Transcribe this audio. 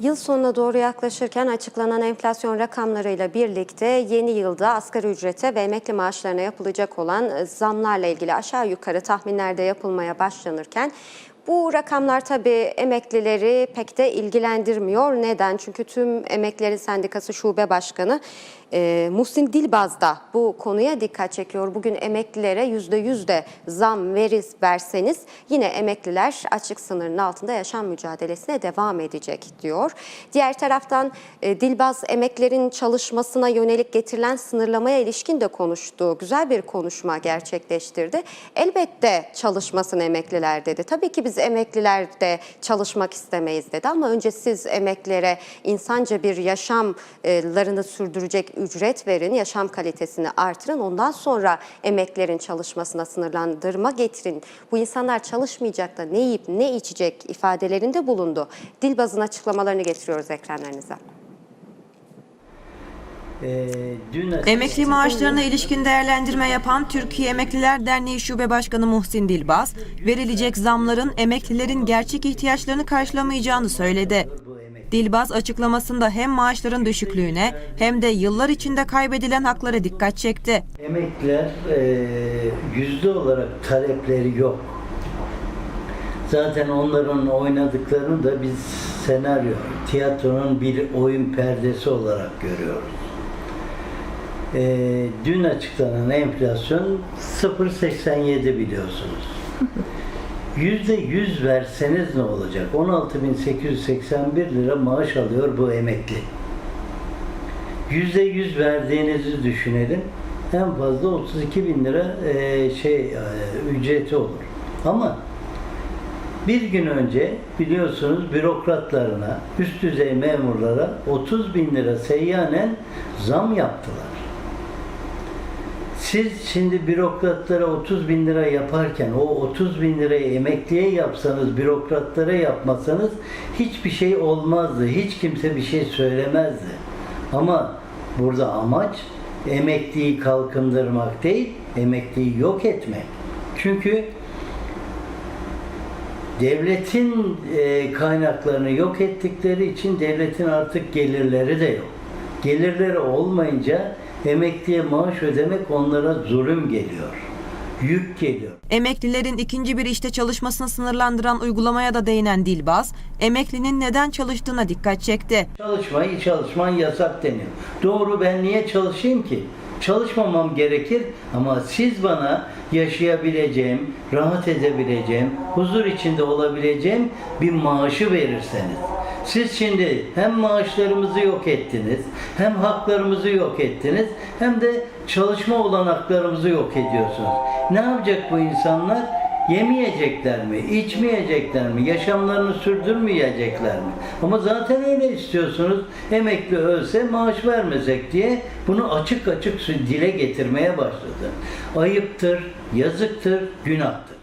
Yıl sonuna doğru yaklaşırken açıklanan enflasyon rakamlarıyla birlikte yeni yılda asgari ücrete ve emekli maaşlarına yapılacak olan zamlarla ilgili aşağı yukarı tahminlerde yapılmaya başlanırken bu rakamlar tabii emeklileri pek de ilgilendirmiyor. Neden? Çünkü tüm Emeklilerin Sendikası Şube Başkanı e, Muhsin Dilbaz da bu konuya dikkat çekiyor. Bugün emeklilere %100 de zam veriz verseniz yine emekliler açık sınırın altında yaşam mücadelesine devam edecek diyor. Diğer taraftan e, Dilbaz emeklerin çalışmasına yönelik getirilen sınırlamaya ilişkin de konuştu. Güzel bir konuşma gerçekleştirdi. Elbette çalışmasın emekliler dedi. Tabii ki biz emekliler de çalışmak istemeyiz dedi ama önce siz emeklilere insanca bir yaşamlarını sürdürecek ücret verin, yaşam kalitesini artırın. Ondan sonra emeklerin çalışmasına sınırlandırma getirin. Bu insanlar çalışmayacak da ne yiyip ne içecek ifadelerinde bulundu. Dilbaz'ın açıklamalarını getiriyoruz ekranlarınıza. Ee, dün Emekli maaşlarına ilişkin değerlendirme yapan Türkiye Emekliler Derneği Şube Başkanı Muhsin Dilbaz, verilecek zamların emeklilerin gerçek ihtiyaçlarını karşılamayacağını söyledi. Dilbaz açıklamasında hem maaşların düşüklüğüne hem de yıllar içinde kaybedilen haklara dikkat çekti. emekliler e, yüzde olarak talepleri yok. Zaten onların oynadıklarını da biz senaryo, tiyatronun bir oyun perdesi olarak görüyoruz. E, dün açıklanan enflasyon 0.87 biliyorsunuz. Yüzde yüz verseniz ne olacak? 16.881 lira maaş alıyor bu emekli. Yüzde yüz verdiğinizi düşünelim. En fazla 32 bin lira e, şey e, ücreti olur. Ama bir gün önce biliyorsunuz bürokratlarına, üst düzey memurlara 30 bin lira seyyanen zam yaptılar. Siz şimdi bürokratlara 30 bin lira yaparken o 30 bin lirayı emekliye yapsanız, bürokratlara yapmasanız hiçbir şey olmazdı. Hiç kimse bir şey söylemezdi. Ama burada amaç emekliyi kalkındırmak değil, emekliyi yok etmek. Çünkü devletin e, kaynaklarını yok ettikleri için devletin artık gelirleri de yok. Gelirleri olmayınca emekliye maaş ödemek onlara zulüm geliyor. Yük geliyor. Emeklilerin ikinci bir işte çalışmasını sınırlandıran uygulamaya da değinen Dilbaz, emeklinin neden çalıştığına dikkat çekti. Çalışmayı çalışman yasak deniyor. Doğru ben niye çalışayım ki? Çalışmamam gerekir ama siz bana yaşayabileceğim, rahat edebileceğim, huzur içinde olabileceğim bir maaşı verirseniz. Siz şimdi hem maaşlarımızı yok ettiniz, hem haklarımızı yok ettiniz, hem de çalışma olanaklarımızı yok ediyorsunuz. Ne yapacak bu insanlar? Yemeyecekler mi? içmeyecekler mi? Yaşamlarını sürdürmeyecekler mi? Ama zaten öyle istiyorsunuz. Emekli ölse maaş vermesek diye bunu açık açık dile getirmeye başladı. Ayıptır, yazıktır, günahtır.